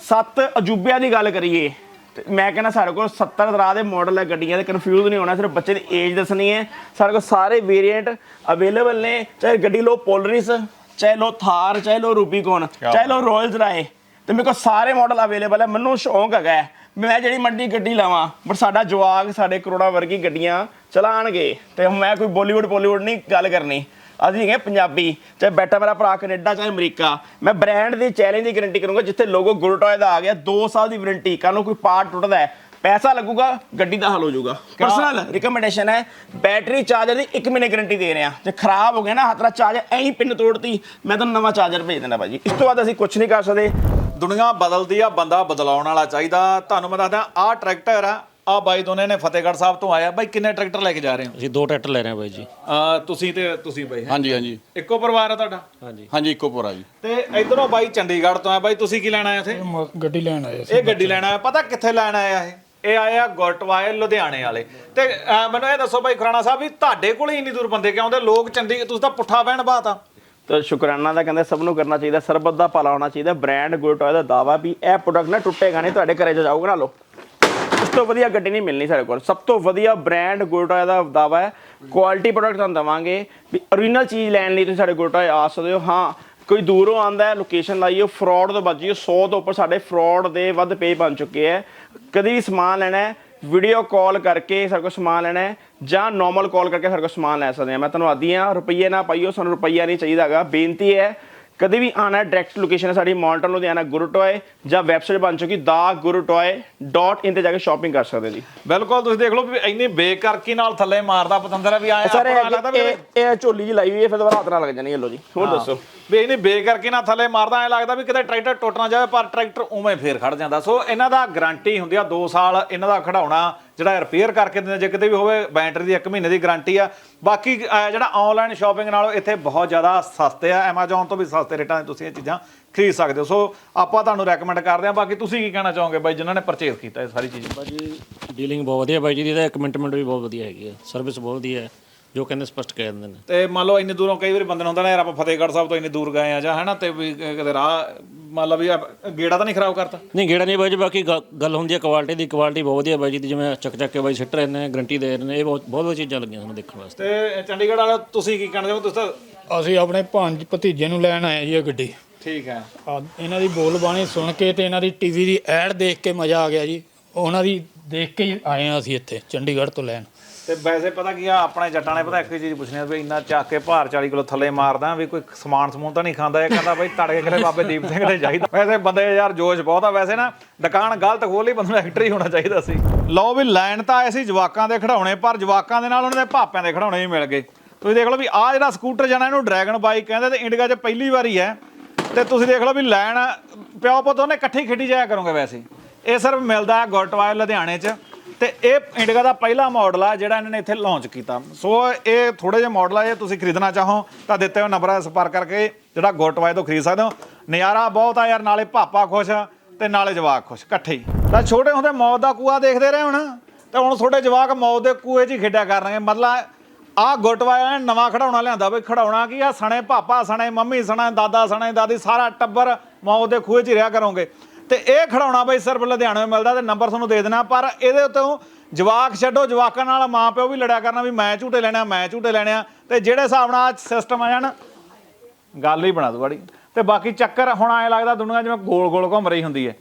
ਸੱਤ ਅਜੂਬਿਆਂ ਦੀ ਗੱਲ ਕਰੀਏ ਤੇ ਮੈਂ ਕਹਿੰਦਾ ਸਾਡੇ ਕੋਲ 70 ਤਰ੍ਹਾਂ ਦੇ ਮਾਡਲ ਹੈ ਗੱਡੀਆਂ ਦੇ ਕਨਫਿਊਜ਼ ਨਹੀਂ ਹੋਣਾ ਸਿਰਫ ਬੱਚੇ ਦੀ ਏਜ ਦੱਸਣੀ ਹੈ। ਸਾਡੇ ਕੋਲ ਸਾਰੇ ਵੇਰੀਐਂਟ ਅਵੇਲੇਬਲ ਨੇ ਚਾਹੇ ਗੱਡੀ ਲੋ ਪੋਲਰਿਸ ਚਾਹੇ ਲੋ ਥਾਰ ਚਾਹੇ ਲੋ ਰੂਬੀਕੌਨ ਚਾਹੇ ਲੋ ਰਾਇਲਸ ਰਾਏ। ਤੇ ਮੇਰੇ ਕੋਲ ਸਾਰੇ ਮਾਡਲ ਅਵੇਲੇਬਲ ਹੈ ਮੈਨੂੰ ਸ਼ੌਂਕ ਹੈਗਾ ਮੈਂ ਜਿਹੜੀ ਮਰਜ਼ੀ ਗੱਡੀ ਲਵਾਂ ਬਟ ਸਾਡਾ ਜਵਾਗ ਸਾਡੇ ਕਰੋੜਾਂ ਵਰਗੀ ਗੱਡੀਆਂ ਚਲਾਣਗੇ। ਤੇ ਮੈਂ ਕੋਈ ਬਾਲੀਵੁੱਡ ਬਾਲੀਵੁੱਡ ਨਹੀਂ ਗੱਲ ਕਰਨੀ। ਅਸੀਂ ਹੈਗੇ ਪੰਜਾਬੀ, ਚਾਹੇ ਬੈਠਾ ਮੇਰਾ ਭਰਾ ਕੈਨੇਡਾ, ਚਾਹੇ ਅਮਰੀਕਾ। ਮੈਂ ਬ੍ਰਾਂਡ ਦੇ ਚੈਲੰਜ ਦੀ ਗਾਰੰਟੀ ਕਰੂੰਗਾ, ਜਿੱਥੇ ਲੋਗੋ ਗੁਲਟੋਏ ਦਾ ਆ ਗਿਆ 2 ਸਾਲ ਦੀ ਵਾਰੰਟੀ ਕੱਲ ਨੂੰ ਕੋਈ ਪਾਰਟ ਟੁੱਟਦਾ ਹੈ, ਪੈਸਾ ਲੱਗੂਗਾ, ਗੱਡੀ ਦਾ ਹੱਲ ਹੋ ਜਾਊਗਾ। ਪਰਸਨਲ ਰਿਕਮੈਂਡੇਸ਼ਨ ਹੈ ਬੈਟਰੀ ਚਾਰਜਰ ਦੀ 1 ਮਹੀਨੇ ਗਾਰੰਟੀ ਦੇ ਰਹੇ। ਆ ਜੇ ਖਰਾਬ ਹੋ ਗਿਆ ਨਾ ਹਤਰਾ ਚਾਰਜਰ ਐਂ ਹੀ ਪਿੰਨ ਤੋੜਤੀ, ਮੈਂ ਤੁਹਾਨੂੰ ਨਵਾਂ ਚਾਰਜਰ ਭੇਜ ਦਿੰਦਾ ਭਾਜੀ। ਇਸ ਤੋਂ ਬਾਅਦ ਅਸੀਂ ਕੁਝ ਨਹੀਂ ਕਰ ਸਕਦੇ। ਦੁਨੀਆ ਬਦਲਦੀ ਆ, ਬੰਦਾ ਬਦਲਾਉਣ ਵਾਲਾ ਚਾਹੀਦਾ। ਤੁਹਾਨੂੰ ਮੈਂ ਦੱਸਦਾ, ਆਹ ਟਰੈਕਟਰ ਆ ਆ ਬਾਈ ਦੋਨੇ ਨੇ ਫਤਿਹਗੜ੍ਹ ਸਾਹਿਬ ਤੋਂ ਆਇਆ। ਬਾਈ ਕਿੰਨੇ ਟਰੈਕਟਰ ਲੈ ਕੇ ਜਾ ਰਹੇ ਹੋ? ਅਸੀਂ ਦੋ ਟਰੈਕਟਰ ਲੈ ਰਹੇ ਹਾਂ ਬਾਈ ਜੀ। ਅਹ ਤੁਸੀਂ ਤੇ ਤੁਸੀਂ ਬਾਈ ਹੈਂ? ਹਾਂਜੀ ਹਾਂਜੀ। ਇੱਕੋ ਪਰਿਵਾਰ ਆ ਤੁਹਾਡਾ? ਹਾਂਜੀ। ਹਾਂਜੀ ਇੱਕੋ ਪੋਰਾ ਜੀ। ਤੇ ਇਧਰੋਂ ਬਾਈ ਚੰਡੀਗੜ੍ਹ ਤੋਂ ਆਇਆ ਬਾਈ ਤੁਸੀਂ ਕੀ ਲੈਣ ਆਏ ਇੱਥੇ? ਮ- ਗੱਡੀ ਲੈਣ ਆਏ ਸੀ ਇਹ ਗੱਡੀ ਲੈਣ ਆਇਆ ਪਤਾ ਕਿੱਥੇ ਲੈਣ ਆਇਆ ਇਹ? ਇਹ ਆਇਆ ਗੁਰਟਵਾਏ ਲੁਧਿਆਣੇ ਵਾਲੇ। ਤੇ ਅਹ, ਮੈਨੂੰ ਇਹ ਦੱਸੋ ਬਾਈ ਖਰਾਣਾ ਸਾਹਿਬ ਵੀ ਤੁਹਾਡੇ ਕੋਲ ਹੀ ਇੰਨੀ ਦੂਰ ਬੰਦੇ ਕਿਉਂ? ਆਉਂਦੇ ਲੋਕ ਚੰਡੀ ਤੁਸੀਂ ਤਾਂ ਪੁੱਠਾ ਬਹਿਣ ਬਾਤ ਆ। ਤਾਂ ਸ਼ੁਕਰਾਨਾ ਦਾ ਕਹਿੰਦੇ ਸਭ ਨੂੰ ਕਰਨਾ ਚਾਹੀਦਾ ਸਰਬਤ ਦਾ ਭਲਾ ਹੋਣਾ ਚਾਹੀਦਾ। ਬ੍ਰਾਂਡ ਗੁਲਟੋਏ ਦਾ ਦਾਵਾ ਵੀ ਇਹ ਪ੍ਰੋਡਕਟ ਨਾ ਟੁੱਟੇਗਾ ਨਹੀਂ ਤੁਹਾਡੇ ਘਰੇ 'ਚ ਜਾਊਗਾ ਨਾ ਲੋ ਤੋਂ ਵਧੀਆ ਗੱਡੀ ਨਹੀਂ ਮਿਲਣੀ ਸਾਡੇ ਕੋਲ। ਸਭ ਤੋਂ ਵਧੀਆ ਬ੍ਰਾਂਡ ਗੁਲਟੋਏ ਦਾ ਦਾਵਾ ਹੈ। ਕੁਆਲਿਟੀ ਪ੍ਰੋਡਕਟ ਤੁਹਾਨੂੰ ਦਵਾਂਗੇ। ਵੀ ਓਰੀਜਨਲ ਚੀਜ਼ ਲੈਣ ਲਈ ਤੁਸੀਂ ਸਾਡੇ ਗੁਲਟੋਏ ਆ ਸਕਦੇ ਹੋ। ਹਾਂ, ਕੋਈ ਦੂਰੋਂ ਆਂਦਾ ਹੈ ਲੋਕੇਸ਼ਨ ਲਾਈਓ ਫਰਾਡ ਤੋਂ ਬਚਿਓ 100 ਤੋਂ ਉੱਪਰ ਸਾਡੇ ਫਰਾਡ ਦੇ ਵੱਧ ਪੇ ਬਣ ਚੁੱਕੇ ਹੈ। ਕਦੀ ਵੀ ਸਮਾਨ ਲੈਣਾ ਹੈ ਵੀਡੀਓ ਕਾਲ ਕਰਕੇ ਸਾਡੇ ਕੋਲ ਸਮਾਨ ਲੈਣਾ ਹੈ ਜਾਂ ਨਾਰਮਲ ਕਾਲ ਕਰਕੇ ਸਾਡੇ ਕੋਲ ਸਮਾਨ ਲੈ ਸਕਦੇ ਆ ਮੈਂ ਤੁਹਾਨੂੰ ਆਦੀ ਆ ਰੁਪਈਏ ਨਾ ਪਾਈਓ, ਸਾਨੂੰ ਰੁਪਈਆ ਨਹੀਂ ਚਾਹੀਦਾਗਾ ਬੇਨਤੀ ਹੈ ਕਦੇ ਵੀ ਆਣਾ ਡਾਇਰੈਕਟ ਲੋਕੇਸ਼ਨ ਹੈ ਸਾਡੀ ਮੌਂਟਨ ਲੁਧਿਆਣਾ ਗੁਰੂ ਟੋਏ ਜਾਂ ਵੈਬਸਾਈਟ ਬਣ ਚੁੱਕੀ ਇਨ ਤੇ ਜਾ ਕੇ ਸ਼ਾਪਿੰਗ ਕਰ ਸਕਦੇ ਜੀ। ਬਿਲਕੁਲ ਤੁਸੀਂ ਦੇਖ ਲਓ ਵੀ ਇੰਨੀ ਬੇਕਰਕੀ ਨਾਲ ਥੱਲੇ ਮਾਰਦਾ ਪਤੰਦਰ ਆ ਵੀ ਆਇਆ ਸਰ ਇਹ ਇਹ ਝੋਲੀ ਜੀ ਲਾਈ ਹੋਈ ਹੈ ਫਿਰ ਦੁਬਾਰਾ ਹੱਥ ਨਾਲ ਲੱਗ ਜਾਣੀ ਹੈ ਲੋ ਜੀ। ਹੋਰ ਦੱਸੋ। ਵੀ ਇਹਨੇ ਬੇਕਰਕੀ ਨਾਲ ਥੱਲੇ ਮਾਰਦਾ ਐ ਲੱਗਦਾ ਵੀ ਕਿਤੇ ਟਰੈਕਟਰ ਟੁੱਟ ਨਾ ਜਾਵੇ ਪਰ ਟਰੈਕਟਰ ਉਵੇਂ ਫੇਰ ਖੜ ਜਾਂਦਾ। ਸੋ ਇਹਨਾਂ ਦਾ ਗਾਰੰਟੀ ਹੁੰਦੀ ਆ 2 ਸਾਲ ਇਹਨਾਂ ਦਾ ਖੜਾਉਣਾ ਜਿਹੜਾ ਰਿਪੇਅਰ ਕਰਕੇ ਦਿੰਦੇ ਜੇ ਕਿਤੇ ਵੀ ਹੋਵੇ ਬੈਟਰੀ ਦੀ 1 ਮਹੀਨੇ ਦੀ ਗਾਰੰਟੀ ਆ। ਬਾਕੀ ਜਿਹੜਾ ਆਨਲਾਈਨ ਸ਼ਾਪਿੰਗ ਨਾਲੋਂ ਇੱਥੇ ਬਹੁਤ ਜ਼ਿਆਦਾ ਸਸਤੇ ਆ। Amazon ਤੋਂ ਵੀ ਸਸਤੇ ਰੇਟਾਂ 'ਤੇ ਤੁਸੀਂ ਇਹ ਚੀਜ਼ਾਂ ਖਰੀਦ ਸਕਦੇ ਹੋ। ਸੋ ਆਪਾਂ ਤੁਹਾਨੂੰ ਰეკਮੈਂਡ ਕਰਦੇ ਆ। ਬਾਕੀ ਤੁਸੀਂ ਕੀ ਕਹਿਣਾ ਚਾਹੋਗੇ ਬਾਈ, ਜਿਨ੍ਹਾਂ ਨੇ ਪਰਚੇਸ ਕੀਤਾ ਇਹ ਸਾਰੀ ਚੀਜ਼? ਬਾਜੀ ਡੀਲਿੰਗ ਬਹੁਤ ਵਧੀਆ ਬਾਈ ਜੀ ਦੀ ਇਹਦਾ ਕਮਿਟਮੈਂਟ ਵੀ ਬਹੁਤ ਵਧੀਆ ਹੈਗੀ ਹੈ ਸਰਵਿਸ ਬਹੁਤ ਵਧੀਆ ਹੈ। ਜੋ ਕਹਿੰਦੇ ਸਪਸ਼ਟ ਕਹਿ ਦਿੰਦੇ ਨੇ। ਤੇ ਮੰਨ ਲਓ ਇੰਨੀ ਦੂਰੋਂ ਕਈ ਵਾਰੀ ਬੰਦੇ ਨੂੰ ਹੁੰਦਾ ਨਾ ਯਾਰ ਆਪਾਂ ਫਤਿਹਗੜ੍ਹ ਸਾਹਿਬ ਤੋਂ ਇੰਨੀ ਦੂਰ ਗਏ ਆ ਜਾਂ ਹਨਾ ਤੇ ਵੀ ਕਿਤੇ ਰਾਹ ਮੰਨ ਲਓ ਵੀ ਆਪ- ਗੇੜਾ ਤਾਂ ਨਹੀਂ ਖਰਾਬ ਕਰਤਾ? ਨਹੀਂ ਗੇੜਾ ਨਹੀਂ ਬਾਈ ਜੀ ਬਾਕੀ ਗ- ਗੱਲ ਹੁੰਦੀ ਹੈ ਕੁਆਲਿਟੀ ਦੀ ਕੁਆਲਿਟੀ ਬਹੁਤ ਵਧੀਆ ਬਾਈ ਜੀ ਦੀ ਜਿਵੇਂ ਚੱਕ ਚੱਕ ਕੇ ਬਾਈ ਸਿੱਟ ਰਹੇ ਨੇ ਗਰੰਟੀ ਦੇ ਰਹੇ ਨੇ ਇਹ ਬਹੁਤ ਬਹੁਤ ਵਧੀਆ ਚੀਜ਼ਾਂ ਲੱਗੀਆਂ ਸਾਨੂੰ ਦੇਖਣ ਵਾਸਤੇ। ਤੇ ਚੰਡੀਗੜ੍ਹ ਵਾਲਾ ਤੁਸੀਂ ਕੀ ਕਹਿਣਾ ਚਾਹੋਗੇ ਤੁਸੀਂ ਤਾਂ? ਅਸੀਂ ਆਪਣੇ ਭਾਂਜ ਭਤੀਜੇ ਨੂੰ ਲੈਣ ਆਏ ਜੀ ਇਹ ਗੱਡੀ। ਠੀਕ ਹੈ। ਆ ਇਹਨਾਂ ਦੀ ਬੋਲ ਬਾਣੀ ਸੁਣ ਕੇ ਤੇ ਇਹਨਾਂ ਦੀ ਟੀਵੀ ਦੀ ਐਡ ਦੇਖ ਕੇ ਮਜ਼ਾ ਆ ਗਿਆ ਜੀ। ਉਹਨਾਂ ਦੀ ਦੇਖ ਕੇ ਹੀ ਆਏ ਆ ਅਸੀਂ ਇੱਥੇ ਚੰਡੀਗੜ੍ਹ ਤੋਂ ਲੈਣ। ਤੇ ਵੈਸੇ ਪਤਾ ਕੀ ਆ, ਆਪਣੇ ਜੱਟਾਂ ਨੇ ਪਤਾ ਇੱਕ ਚੀਜ਼ ਪੁੱਛਣੀ ਆ ਵੀ ਇੰਨਾ ਚੱਕ ਕੇ ਭਾਰ 40 ਕਿਲੋ ਥੱਲੇ ਮਾਰਦਾ ਵੀ ਕੋਈ ਸਮਾਨ ਸਮੂਨ ਤਾਂ ਨਹੀਂ ਖਾਂਦਾ, ਇਹ ਕਹਿੰਦਾ ਬਈ ਤੜਕੇ ਕਿਲੇ ਬਾਬੇ ਦੀਪ ਸਿੰਘ ਦੇ ਚਾਹੀਦਾ। ਵੈਸੇ ਬੰਦੇ ਯਾਰ ਜੋਸ਼ ਬਹੁਤ ਆ, ਵੈਸੇ ਨਾ ਦੁਕਾਨ ਗਲਤ ਖੋਲ ਲਈ ਬੰਦੇ ਨੂੰ ਐਕਟਰ ਹੀ ਹੋਣਾ ਚਾਹੀਦਾ ਸੀ। ਲਓ ਵੀ ਲੈਣ ਤਾਂ ਆਏ ਸੀ ਜਵਾਕਾਂ ਦੇ ਖਿਡੌਣੇ, ਪਰ ਜਵਾਕਾਂ ਦੇ ਨਾਲ ਉਹਨਾਂ ਦੇ ਭਾਪਿਆਂ ਦੇ ਖਿਡੌਣੇ ਵੀ ਮਿਲ ਗਏ। ਤੁਸੀਂ ਦੇਖ ਲਓ ਵੀ ਆਹ ਜਿਹੜਾ ਸਕੂਟਰ ਜਾਣਾ, ਇਹਨੂੰ ਡਰੈਗਨ ਬਾਈਕ ਕਹਿੰਦੇ ਤੇ ਇੰਡੀਆ 'ਚ ਪਹਿਲੀ ਵਾਰੀ ਹੈ। ਤੇ ਤੁਸੀਂ ਦੇਖ ਲਓ ਵੀ ਲੈਣ ਪਿਓ ਪੁੱਤ, ਉਹਨੇ ਇਕੱਠੇ ਹੀ ਖੇਡੀ ਜਾਇਆ ਕਰੋਗੇ ਵੈਸੇ। ਇਹ ਸਿਰਫ ਮਿਲਦਾ ਹੈ ਗੁਰਟਵਾਇਲ ਲੁਧਿਆਣੇ 'ਚ। ਤੇ ਇਹ ਇੰਡੀਆ ਦਾ ਪਹਿਲਾ ਮਾਡਲ ਆ ਜਿਹੜਾ ਇਹਨਾਂ ਨੇ ਇੱਥੇ ਲਾਂਚ ਕੀਤਾ। ਸੋ ਇਹ ਥੋੜੇ ਜਿਹੇ ਮਾਡਲ ਆ ਜੇ ਤੁਸੀਂ ਖਰੀਦਣਾ ਚਾਹੋ ਤਾਂ ਦਿੱਤੇ ਹੋਏ ਨੰਬਰਾਂ 'ਤੇ ਸੰਪਰਕ ਕਰਕੇ, ਜਿਹੜਾ ਗੁਰਟਵਾਇਲ ਤੋਂ ਖਰੀਦ ਸਕਦੇ ਹੋ। ਨਜ਼ਾਰਾ ਬਹੁਤ ਆ ਯਾਰ, ਨਾਲੇ ਪਾਪਾ ਖੁਸ਼ ਤੇ ਨਾਲੇ ਜਵਾਕ ਖੁਸ਼, ਇਕੱਠੇ ਹੀ। ਤਾਂ ਛੋਟੇ ਹੁੰਦੇ ਮੌਤ ਦਾ ਕੂਆ ਦੇਖਦੇ ਰਹੇ ਹੁਣ, ਤੇ ਹੁਣ ਤੁਹਾਡੇ ਜਵਾਕ ਮੌਤ ਦੇ ਕੂਏ 'ਚ ਹੀ ਖੇਡਿਆ ਕਰਨਗੇ। ਮਤਲਬ ਆ ਗੁੱਟਵਾਇਆ ਨੇ ਨਵਾਂ ਖੜਾਉਣਾ ਲਿਆਂਦਾ ਬਈ ਖੜਾਉਣਾ ਕੀ ਆ, ਸਣੇ ਪਾਪਾ, ਸਣੇ ਮੰਮੀ, ਸਣੇ ਦਾਦਾ, ਸਣੇ ਦਾਦੀ, ਸਾਰਾ ਟੱਬਰ ਮੌਤ ਦੇ ਖੂਹ 'ਚ ਹੀ ਰਿਹਾ ਕਰੋਗੇ। ਤੇ ਇਹ ਖੜਾਉਣਾ ਬਈ ਸਿਰਫ ਲੁਧਿਆਣੇ ਮਿਲਦਾ ਤੇ ਨੰਬਰ ਤੁਹਾਨੂੰ ਦੇ ਦੇਣਾ ਪਰ ਇਹਦੇ ਉੱਤੋਂ ਜਵਾਕ ਛੱਡੋ, ਜਵਾਕਾਂ ਨਾਲ ਮਾਂ ਪਿਓ ਵੀ ਲੜਿਆ ਕਰਨਾ ਵੀ ਮੈਂ ਝੂਟੇ ਲੈਣੇ ਮੈਂ ਝੂਟੇ ਲੈਣੇ ਆ, ਤੇ ਜਿਹੜੇ ਹਿਸਾਬ ਨਾਲ ਸਿਸਟਮ ਆ ਜਾਣ, ਗੱਲ ਹੀ ਬਣਾ ਦੋ ਬੜੀ। ਤੇ ਬਾਕੀ ਚੱਕਰ ਹੁਣ ਐ ਲੱਗਦਾ ਦੁਨੀਆ ਜਿਵੇਂ ਗੋਲ ਗੋਲ ਘੁੰਮ ਰਹੀ ਹੁੰਦੀ ਹੈ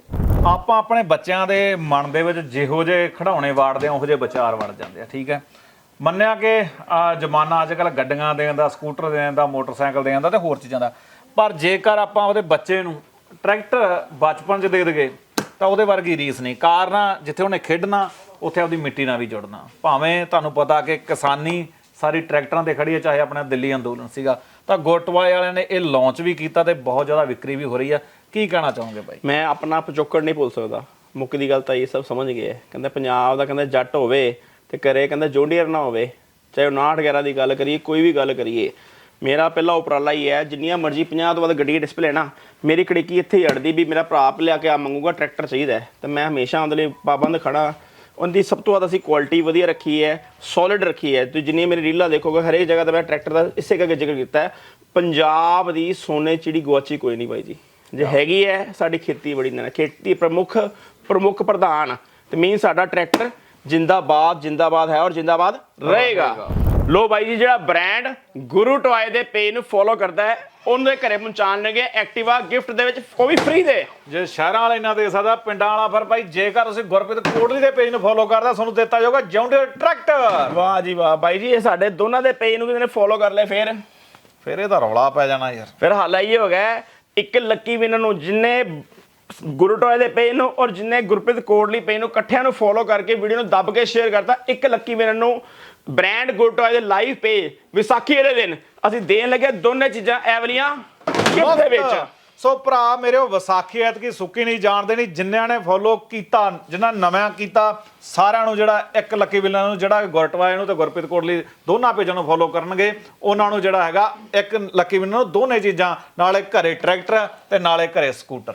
ਆਪਾਂ ਆਪਣੇ ਬੱਚਿਆਂ ਦੇ ਮਨ ਦੇ ਵਿੱਚ ਜਿਹੋ ਜਿਹੇ ਖਿਡੌਣੇ ਵਾੜਦੇ ਆ, ਉਹੋ ਜਿਹੇ ਵਿਚਾਰ ਵੜ ਜਾਂਦੇ ਆ, ਠੀਕ ਹੈ। ਮੰਨਿਆ ਕਿ ਜ਼ਮਾਨਾ ਅੱਜ ਕੱਲ ਗੱਡੀਆਂ ਦੇਣ ਦਾ, ਸਕੂਟਰ ਦੇਣ ਦਾ, ਮੋਟਰਸਾਈਕਲ ਦੇਣ ਦਾ ਤੇ ਹੋਰ ਚੀਜ਼ਾਂ ਦਾ, ਪਰ ਜੇਕਰ ਆਪਾਂ ਉਹਦੇ ਬੱਚੇ ਨੂੰ ਟਰੈਕਟਰ ਬਚਪਨ 'ਚ ਦੇ ਦਗੇ ਤਾਂ ਉਹਦੇ ਵਰਗੀ ਰੀਸ ਨਹੀਂ। ਕਾਰਨ ਜਿੱਥੇ ਉਹਨੇ ਖੇਡਣਾ, ਉੱਥੇ ਆਪਦੀ ਮਿੱਟੀ ਨਾਲ ਵੀ ਜੁੜਨਾ। ਭਾਵੇਂ ਤੁਹਾਨੂੰ ਪਤਾ ਕਿ ਕਿਸਾਨੀ ਸਾਰੀ ਟਰੈਕਟਰਾਂ ਤੇ ਖੜੀ ਹੈ, ਚਾਹੇ ਆਪਣਾ ਦਿੱਲੀ ਅੰਦੋਲਨ ਸੀਗਾ। ਤਾਂ ਗੁੱਟਵਾਲੇ ਵਾਲਿਆਂ ਨੇ ਇਹ ਲਾਂਚ ਵੀ ਕੀਤਾ ਤੇ ਬਹੁਤ ਜ਼ਿਆਦਾ ਵਿਕਰੀ ਵੀ ਹੋ ਰਹੀ ਆ ਕੀ ਕਹਿਣਾ ਚਾਹੋਗੇ ਬਾਈ? ਮੈਂ ਆਪਣਾ ਪਿਛੋਕੜ ਨਹੀਂ ਭੁੱਲ ਸਕਦਾ। ਮੁੱਕ ਦੀ ਗੱਲ ਤਾਂ ਇਹ ਸਭ ਸਮਝ ਗਏ ਹੈ। ਕਹਿੰਦੇ ਪੰਜਾਬ ਦਾ ਕਹਿੰਦੇ ਜੱਟ ਹੋਵੇ ਤੇ ਕਰੇ, ਕਹਿੰਦੇ ਜੋਡੀਅਰ ਨਾ ਹੋਵੇ। ਚਾਹੇ ਉਹ 59 11 ਦੀ ਗੱਲ ਕਰੀਏ, ਕੋਈ ਵੀ ਗੱਲ ਕਰੀਏ। ਮੇਰਾ ਪਹਿਲਾ ਉਪਰਾਲਾ ਹੀ ਹੈ ਜਿੰਨੀਆਂ ਮਰਜ਼ੀ 50 ਤੋਂ ਵੱਧ ਗੱਡੀ ਡਿਸਪਲੇ ਨਾ ਮੇਰੀ ਕੜਿੱਕੀ ਇੱਥੇ ਹੀ ਅੜਦੀ ਵੀ ਮੇਰਾ ਭਰਾ ਲਿਆ ਕੇ ਆ ਮੰਗੂਗਾ ਟਰੈਕਟਰ ਚਾਹੀਦਾ ਤੇ ਮੈਂ ਹਮੇਸ਼ਾ ਉਹਦੇ ਲਈ ਪਾਬੰਦ ਖੜਾ। ਉਹਦੀ ਸਭ ਤੋਂ ਵੱਧ ਅਸੀਂ ਕੁਆਲਿਟੀ ਵਧੀਆ ਰੱਖੀ ਹੈ ਸੋਲਿਡ ਰੱਖੀ ਹੈ। ਤੁਸੀਂ ਜਿੰਨੀ ਮੇਰੀ ਰੀਲਾਂ ਦੇਖੋਗੇ ਹਰੇਕ ਜਗ੍ਹਾ ਤੇ ਮੈਂ ਟਰੈਕਟਰ ਦਾ ਇਸੇ ਕਰਕੇ ਜ਼ਿਕਰ ਕੀਤਾ ਹੈ। ਪੰਜਾਬ ਦੀ ਸੋਨੇ ਚਿੜੀ ਗੁਆਚੀ ਕੋਈ ਨਹੀਂ ਬਾਈ ਜੀ। ਜੇ ਹੈਗੀ ਹੈ ਸਾਡੀ ਖੇਤੀ ਬੜੀ ਨਾ ਖੇਤੀ ਪ੍ਰਮੁੱਖ ਪ੍ਰਮੁੱਖ ਪ੍ਰਧਾਨ ਤੇ ਮੀਨ ਸਾਡਾ ਟਰੈਕਟਰ ਜਿੰਦਾਬਾਦ ਜਿੰਦਾਬਾਦ ਹੈ ਔਰ ਜਿੰਦਾਬਾਦ ਰਹੇਗਾ। ਲੋ ਬਾਈ ਜੀ ਜਿਹੜਾ ਬ੍ਰਾਂਡ ਗੁਰੂ ਟੋਏ ਦੇ ਪੇਜ ਨੂੰ ਫੋਲੋ ਕਰਦਾ ਹੈ ਉਹਨਾਂ ਦੇ ਘਰੇ ਪਹੁੰਚਾਣਗੇ ਐਕਟਿਵਾ ਗਿਫਟ ਦੇ ਵਿੱਚ ਉਹ ਵੀ ਫ੍ਰੀ ਦੇ। ਜੇ ਸ਼ਹਿਰਾਂ ਵਾਲੇ ਨਾ ਦੇ ਸਕਦਾ ਪਿੰਡਾਂ ਵਾਲਾ ਫਿਰ ਭਾਈ ਜੇਕਰ ਤੁਸੀਂ ਗੁਰਪ੍ਰੀਤ ਕੋਟਲੀ ਦੇ ਪੇਜ ਨੂੰ ਫੋਲੋ ਕਰਦਾ ਤੁਹਾਨੂੰ ਦਿੱਤਾ ਜਾਊਗਾ ਜੌਂਡੀਅਰ ਟਰੈਕਟਰ ਵਾਹ ਜੀ ਵਾਹ ਬਾਈ ਜੀ ਇਹ ਸਾਡੇ ਦੋਨਾਂ ਦੇ ਪੇਜ ਨੂੰ ਕਿਸੇ ਨੇ ਫੋਲੋ ਕਰ ਲਿਆ ਫੇਰ। ਫਿਰ ਇਹਦਾ ਰੌਲਾ ਪੈ ਜਾਣਾ ਯਾਰ। ਫਿਰ ਹਾਲ ਇਹ ਹੋ ਗਿਆ ਇੱਕ ਲੱਕੀ ਵਿਨਰ ਨੂੰ ਜਿੰਨੇ ਗੁਰੂ ਟੋਏ ਦੇ ਪੇਜ ਨੂੰ ਔਰ ਜਿੰਨੇ ਗੁਰਪ੍ਰੀਤ ਕੋਟਲੀ ਪੇਜ ਨੂੰ ਇਕੱਠਿਆਂ ਨੂੰ ਫੋਲੋ ਕਰਕੇ ਵੀਡੀਓ ਨੂੰ ਦੱਬ ਕੇ ਸ਼ੇਅਰ ਕਰਤਾ ਇੱਕ ਲੱਕੀ ਵਿਨਰ ਨੂੰ ਬ੍ਰਾਂਡ ਗੁਰੂ ਟੋਏ ਦੇ ਲਾਈਵ ਪੇਜ ਵਿਸਾਖੀ ਵਾਲੇ ਦਿਨ ਅਸੀਂ ਦੇਣ ਲੱਗੇ ਦੋਨੇ ਚੀਜ਼ਾਂ ਐਵਲੀਆਂ ਗਿਫਟ ਦੇ ਵਿੱਚ? ਸੋ ਭਰਾ ਮੇਰੇ ਉਹ ਵਿਸਾਖੀ ਐਤਕੀ ਸੁੱਕੀ ਨਹੀਂ ਜਾਣ ਦੇਣੀ ਜਿੰਨਿਆਂ ਨੇ ਫੋਲੋ ਕੀਤਾ ਜਿਨ੍ਹਾਂ ਨਵਾਂ ਕੀਤਾ ਸਾਰਿਆਂ ਨੂੰ ਜਿਹੜਾ ਇੱਕ ਲੱਕੀ ਵਿਲਨ ਨੂੰ ਜਿਹੜਾ ਗੁਰਟਵਾਏ ਨੂੰ ਤੇ ਗੁਰਪ੍ਰੀਤ ਕੋਟਲੀ ਦੋਨਾਂ ਪੇਜਾਂ ਨੂੰ ਫੋਲੋ ਕਰਨਗੇ। ਉਹਨਾਂ ਨੂੰ ਜਿਹੜਾ ਹੈਗਾ ਇੱਕ ਲੱਕੀ ਵਿਲਨ ਨੂੰ ਦੋਨੇ ਚੀਜ਼ਾਂ ਨਾਲੇ ਘਰੇ ਟਰੈਕਟਰ ਤੇ ਨਾਲੇ ਘਰੇ ਸਕੂਟਰ